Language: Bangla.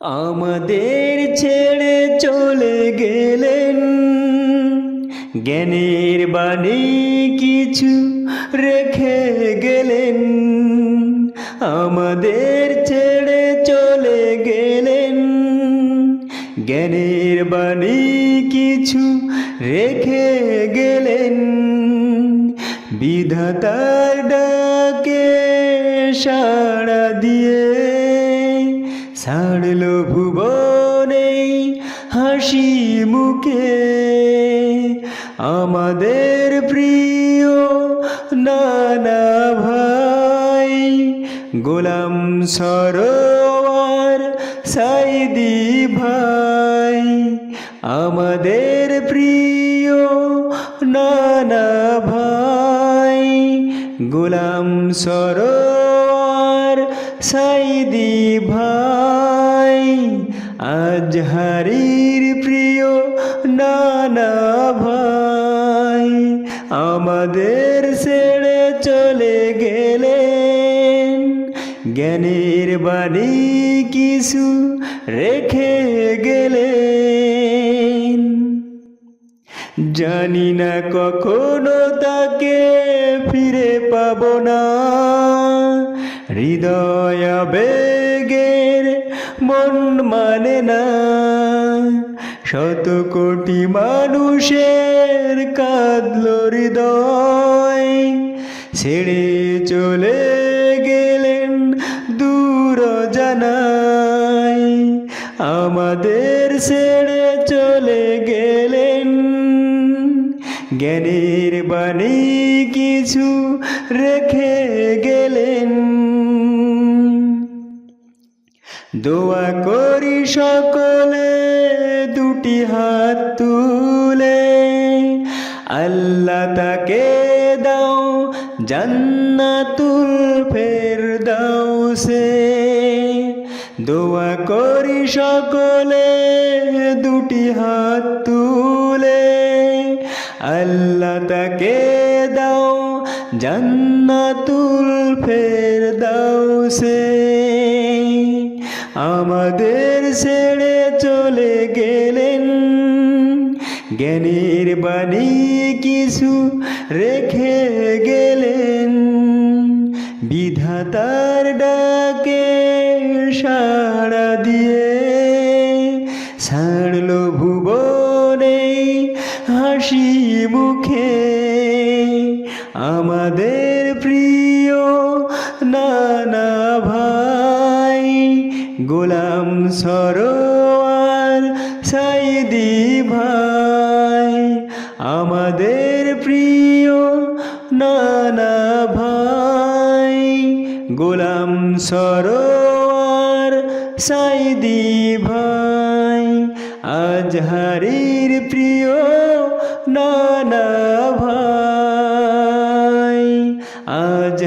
আমাদের ছেড়ে চলে গেলেন। জ্ঞানের বাণী কিছু রেখে গেলেন। আমাদের ছেড়ে চলে গেলেন। জ্ঞানের বাণী কিছু রেখে গেলেন। বিধাতার ডাকে দিয়ে ছাড়ল ভুবনে হাসি মুখে। আমাদের প্রিয় নানা ভাই, গোলাম সরোয়ার সাইদি ভাই, আমাদের প্রিয় নানা ভাই, গোলাম সরোয়ার সাইদি ভাই, আজ হারির প্রিয় নানা ভাই, আমাদের ছেড়ে চলে গেলেন। জ্ঞানের বাণী কিছু রেখে গেলেন। জানি না কখনো তাকে ফিরে পাব না। হৃদয় বেগের মন মানে না। শত কোটি মানুষের কাঁদল হৃদয়, ছেড়ে চলে গেলেন দূর জানাই। আমাদের ছেড়ে চলে গেলেন। জ্ঞানের বাণী কিছু রেখে গেলেন। দোয়া করি সকলে, দুটি হাত তুলে। আল্লাহ তাকে দাও, জান্নাতুল ফের দাও সে দোয়া করি সকলে, দুটি হাত তুলে। আল্লাহ তাকে দাও, জান্নাতুল ফের দাও সে আমাদের ছেড়ে চলে গেলেন। জ্ঞানের বাণী কিছু রেখে গেলেন। বিধাতার ডাকে সাড়া দিয়ে ছাড়ল ভুবনে হাসি মুখে। আমাদের প্রিয় নানা ভাই সরোয়ার সাইদি ভাই, আমাদের প্রিয় নানা ভাই, গোলাম সরোয়ার সাইদি ভাই আজ হারির প্রিয় নানা ভাই আজ